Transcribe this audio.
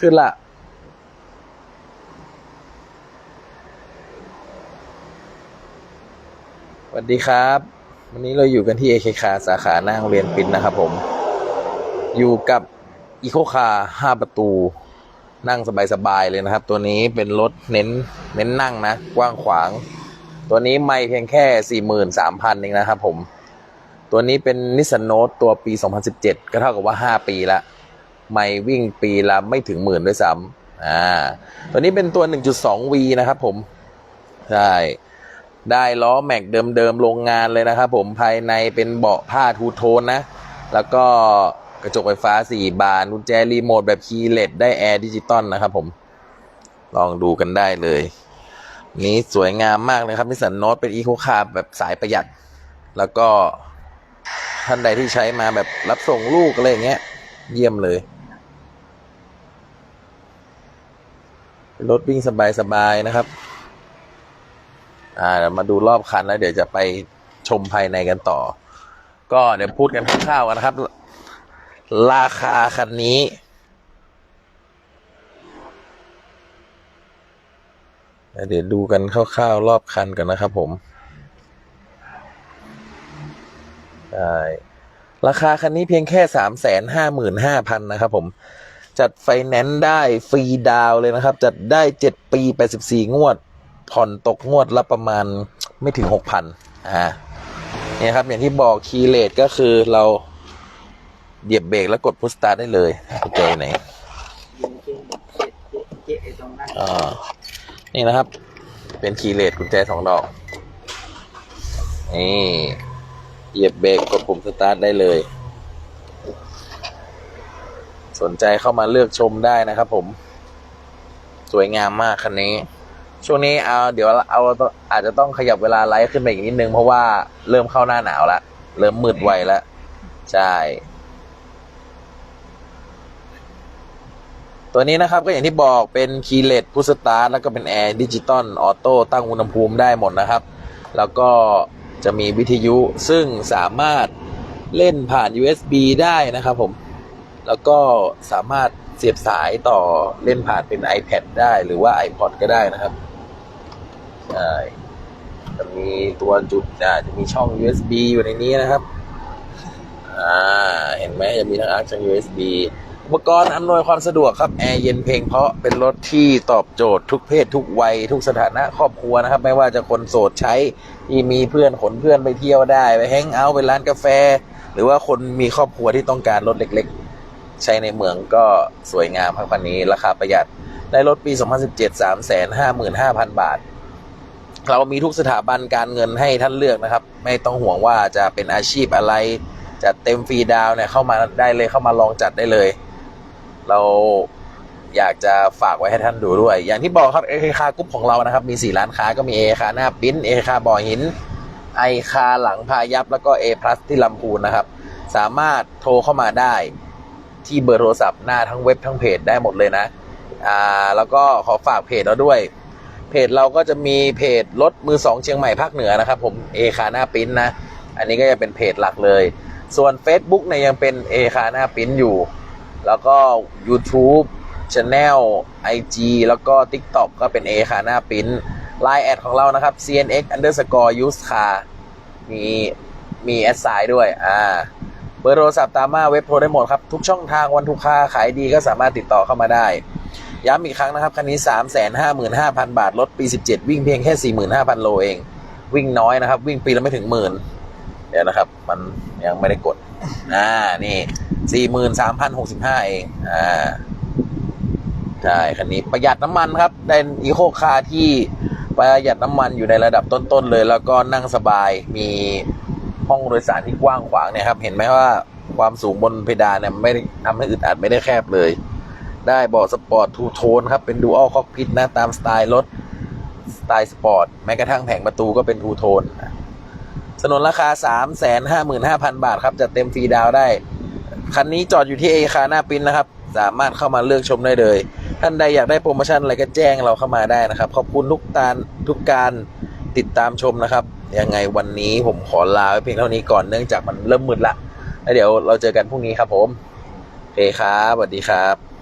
ขึ้นละสวัสดีครับ วันนี้เราอยู่กันที่เอเคคาสาขาหน้าโรงเรียนปินนะครับผม อยู่กับอีโคคาห้าประตู นั่งสบายๆเลยนะครับ ตัวนี้เป็นรถเน้นเน้นนั่งนะ กว้างขวาง ตัวนี้ไม่เพียงแค่สี่หมื่นสามพันเองนะครับผม ตัวนี้เป็นนิสสันโนตตัวปี 2017 ก็เท่ากับว่า 5 ปีละ ไม่วิ่งปีละไม่ถึงหมื่นด้วยซ้ำอ่าตัวนี้เป็นตัว 1.2V นะครับผม ใช่ ได้ล้อแม็กเดิมๆโรงงานเลยนะครับผมภายในเป็นเบาะผ้าทูโทนนะ แล้วก็กระจกไฟฟ้า 4 บานกุญแจรีโมทแบบคีย์เลสได้แอร์ดิจิตอลนะครับผม ลองดูกันได้เลย นี้สวยงามมากเลยครับนิสันโนตเป็นอีโคคาร์แบบสายประหยัด แล้วก็ท่านใดที่ใช้มาแบบรับส่งลูกอะไรอย่างเงี้ย เยี่ยมเลย รถวิ่งสบายๆนะครับ อ่ามาดูรอบคันแล้ว เดี๋ยวจะไปชมภายในกันต่อ ก็เดี๋ยวพูดกันคร่าวๆกันนะครับ ราคาคันนี้เดี๋ยวดูกันคร่าวๆรอบคันกันนะครับผมใช่ ราคาคันนี้เพียงแค่สามแสนห้าหมื่นห้าพันนะครับผม จัดไฟแนนซ์ได้ฟรีดาวเลยนะครับ จัดได้เจ็ดปีแปดสิบสี่งวด ผ่อนตกงวดละประมาณไม่ถึงหกพันอ่าเนี่ยครับอย่างที่บอกคีเลสก็คือเราเหยียบเบรกแล้วกดพุชสตาร์ได้เลยกุญแจอยู่ไหนอ่านี่นะครับ เป็นคีเลสกุญแจสองดอกนี่ เหยียบเบรกกดปุ่มสตาร์ทได้เลย สนใจเข้ามาเลือกชมได้นะครับผม สวยงามมากคันนี้ ช่วงนี้เอาเดี๋ยวเอาอาจจะต้องขยับเวลาไลฟ์ขึ้นไปอีกนิดนึง เพราะว่าเริ่มเข้าหน้าหนาวแล้ว เริ่มมืดไวแล้ว ใช่ตัวนี้นะครับก็อย่างที่บอกเป็นคีย์เลสพุสตาร์ทแล้วก็เป็นแอร์ดิจิตอลออโต้ตั้งอุณหภูมิได้หมดนะครับ แล้วก็ จะมีวิทยุซึ่งสามารถเล่นผ่าน USB ได้นะครับผม แล้วก็สามารถเสียบสายต่อเล่นผ่านเป็น iPad ได้หรือว่า iPod ก็ได้นะครับใช่จะมีตัวจุดจะมีช่อง USB อยู่ในนี้นะครับ อ่า เห็นไหมจะมีทั้งอาร์คทั้ง USB อุปกรณ์อำนวยความสะดวกครับแอร์เย็นเพลงเพราะเป็นรถที่ตอบโจทย์ทุกเพศทุกวัยทุกสถานะครอบครัวนะครับ ไม่ว่าจะคนโสดใช้ที่มีเพื่อนขนเพื่อนไปเที่ยวได้ไปแฮงเอาท์ไปร้านกาแฟ หรือว่าคนมีครอบครัวที่ต้องการรถเล็กๆ ใช้ในเมืองก็สวยงามครับคันนี้ ราคาประหยัดได้รถปี 2017 355,000 บาท เรามีทุกสถาบันการเงินให้ท่านเลือกนะครับ ไม่ต้องห่วงว่าจะเป็นอาชีพอะไรจัดเต็มฟรีดาวน์เนี่ยเข้ามาได้เลยเข้ามาลองจัดได้เลย เราอยากจะฝากไว้ให้ท่านดูด้วย อย่างที่บอกครับเอคากรุ๊ปของเรานะครับ มี 4 ร้านค้าก็มีเอคาหน้าปิ้นเอคาบ่อหินไอคาหลังพายับแล้วก็เอพลัสที่ลำพูนนะครับ สามารถโทรเข้ามาได้ที่เบอร์โทรศัพท์หน้าทั้งเว็บทั้งเพจได้หมดเลยนะอ่าแล้วก็ขอฝากเพจเราด้วย เพจเราก็จะมีเพจรถมือสองเชียงใหม่ภาคเหนือนะครับ ผมเอคาหน้าปิ้นนะ อันนี้ก็จะเป็นเพจหลักเลย ส่วน Facebook เนี่ยยังเป็นเอคาหน้าปิ้นอยู่ แล้วก็ YouTube Channel IG แล้วก็ TikTok ก็เป็นเอคาหน้าปิ้น Line แอดของเรานะครับ cnx underscore use car มีมีแอดไซน์ด้วย อ่า เบอร์โทรศัพท์ตามมาเว็บโทรได้หมดครับ ทุกช่องทางวันทุกค่าขายดีก็สามารถติดต่อเข้ามาได้ ย้ำอีกครั้งนะครับ คันนี้ 355,000 บาท รถปี 17 วิ่งเพียงแค่ 45,000 โลเอง วิ่งน้อยนะครับ วิ่งปีละไม่ถึงหมื่นเดี๋ยวนะครับ มันยังไม่ได้กด อ่า นี่ 43,065เองอ่าใช่คันนี้ประหยัดน้ำมันครับเป็นอีโคคาร์ที่ประหยัดน้ำมันอยู่ในระดับต้น ๆ เลย แล้วก็นั่งสบายมีห้องโดยสารที่กว้างขวางเนี่ยครับ เห็นไหมว่าความสูงบนเพดานเนี่ยไม่ได้ทำให้อึดอัดไม่ได้แคบเลย ได้เบาะสปอร์ตทูโทนครับ เป็นดูอัลคอกพิทนะตามสไตล์รถสไตล์สปอร์ตแม้กระทั่งแผงประตูก็เป็นทูโทนสนนราคา 355,000 บาทครับจะเต็มฟรีดาวได้ คันนี้จอดอยู่ที่เอคาหน้าปิ้นนะครับ สามารถเข้ามาเลือกชมได้เลย ท่านใดอยากได้โปรโมชั่นอะไรก็แจ้งเราเข้ามาได้นะครับ ขอบคุณทุกการทุกการติดตามชมนะครับ ยังไงวันนี้ผมขอลาไว้เพียงเท่านี้ก่อนเนื่องจากมันเริ่มมืดละแล้วเดี๋ยวเราเจอกันพรุ่งนี้ครับผมโอเคครับสวัสดีครับ